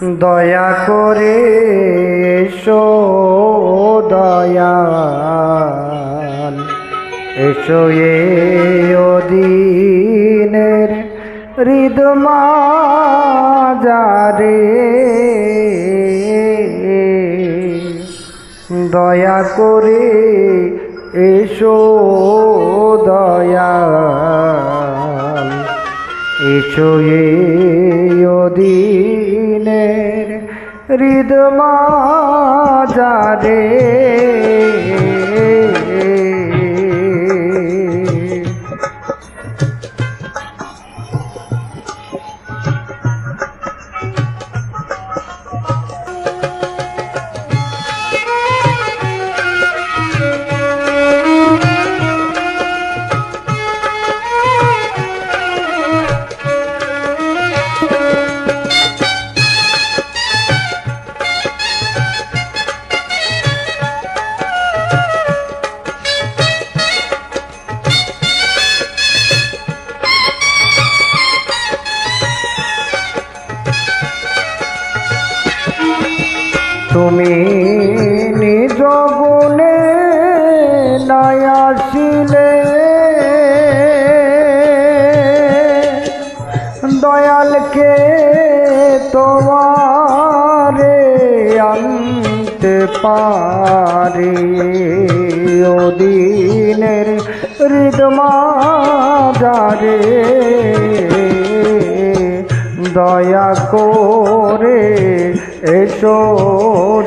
দয়া করে এসো, দয়াল। এসো এ অধীনের হৃদমা যারে দয়া করে এসো, দয়াল। এসো এ হৃদমা যারে তুমি নিজ গুণে নাই দয়ালকে তোমারে আনতে পারে? ওদিনের হৃদমা যারে দয়া করে এসো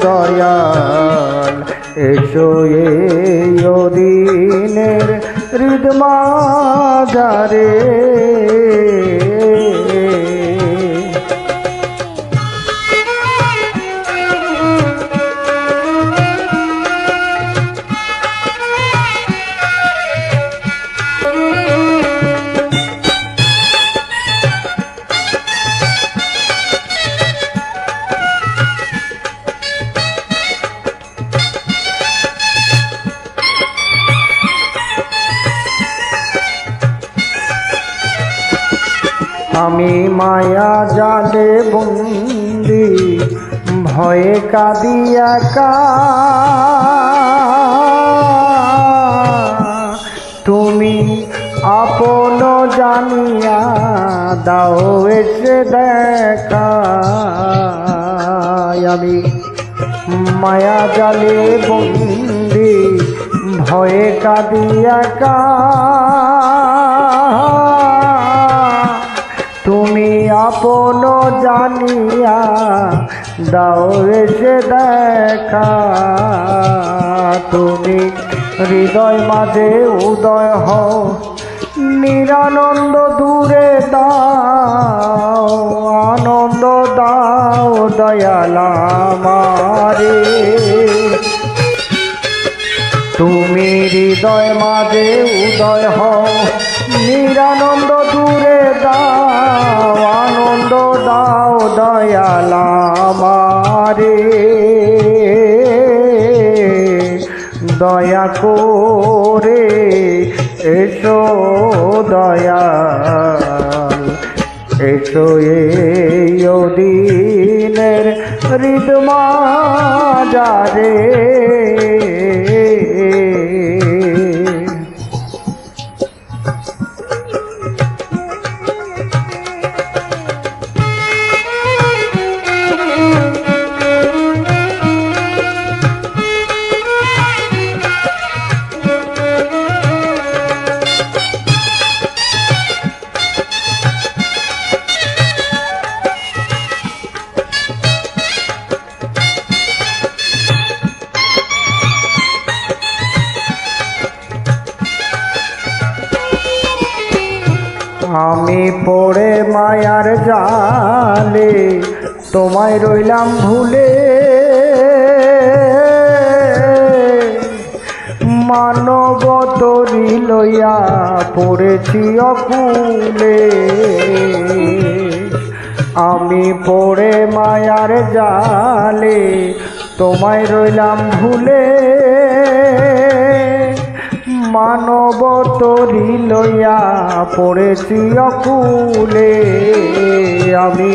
দয়াল এসো এই দিনের আমি মায়া জালে বন্দি, ভয়ে কাঁদিয়া কা। তুমি আপন জানিয়া দাও এসে দেখা। আমি মায়া জালে বন্দি, ভয়ে কাঁদিয়া কা। আপন জানিয়া দাও এসে দেখা। তুমি হৃদয় মাঝে উদয় হও, নিরানন্দ দূরে দাও, আনন্দ দাও, দয়ালা মারে তুমি হৃদয় মাঝে উদয় হও, নিরানন্দ দয়ালা রে দয়া করে এসো দয়াল এসো এই দিনের হৃদমা যারে আমি পড়ে মায়ার জালে, তোমায় রইলাম ভুলে। মানব লইয়া পড়েছি অকুলে। আমি পড়ে মায়ার জালে, তোমায় রইলাম ভুলে। মানব তরি লইয়া পড়েছি অকুলে। আমি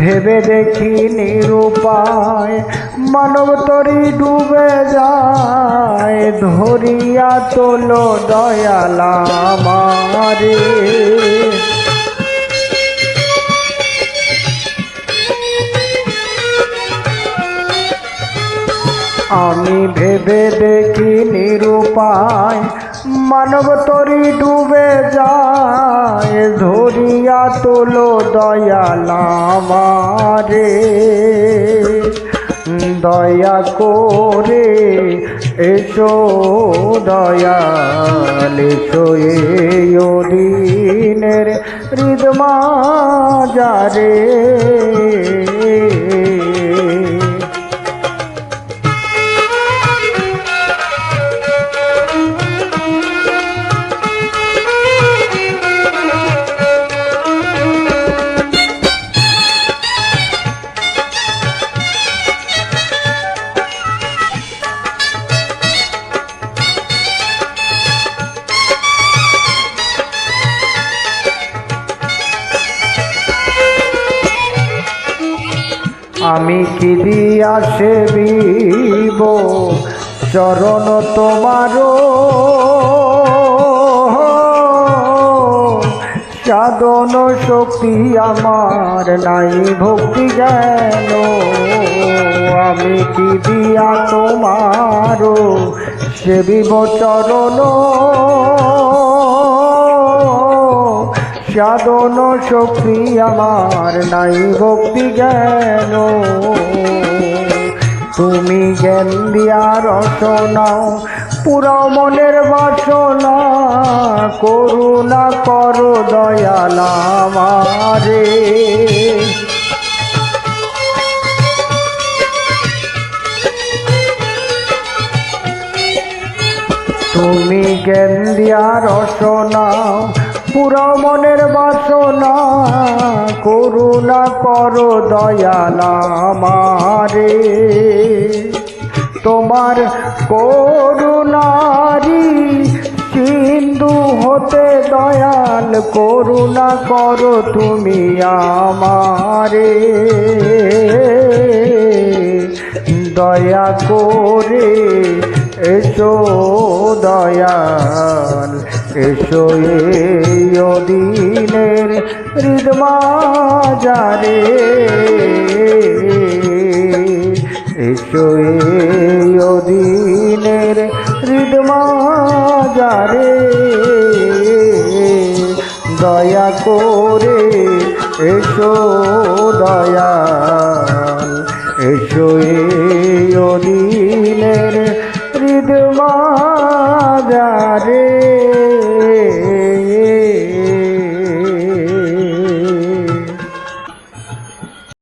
ভেবে দেখি নিরুপায় মানব তরি ডুবে যায়, ধরিয়া তোলো দয়ালা মারে আমি ভেবে দেখি নিরুপায় মানব তরি ডুবে যায়, ধরিয়া তোলো দয়ালামারে দয়া করে এসো, দয়াল এসো এই দিনের হৃদমা যারে আমি কি দিয়া সেবিব? চরণ তোমারও সাধন শক্তি আমার নাই, ভক্তি জ্ঞান আমি কি দিয়া তোমারও সেবিব চরণ? সাধন শক্তি আমার নাই ভক্তি জ্ঞান। তুমি জ্ঞান দিয়া রসনাও পুরা মনের বাসনা, করুণা করো দয়ালা মারে তুমি জ্ঞান দিয়া রসনা পুরা মনের বাসনা, করুণা করো দয়ালা মারে তোমার করুণারি সিন্ধু হতে দয়াল, করুণা করো তুমি আমারে। দয়া করে এসো দয়াল এসো এই দিনের হৃদমাজারে। এসো এই দিনের হৃদমাজারে। দয়া করে এসো দয়াল এসো এই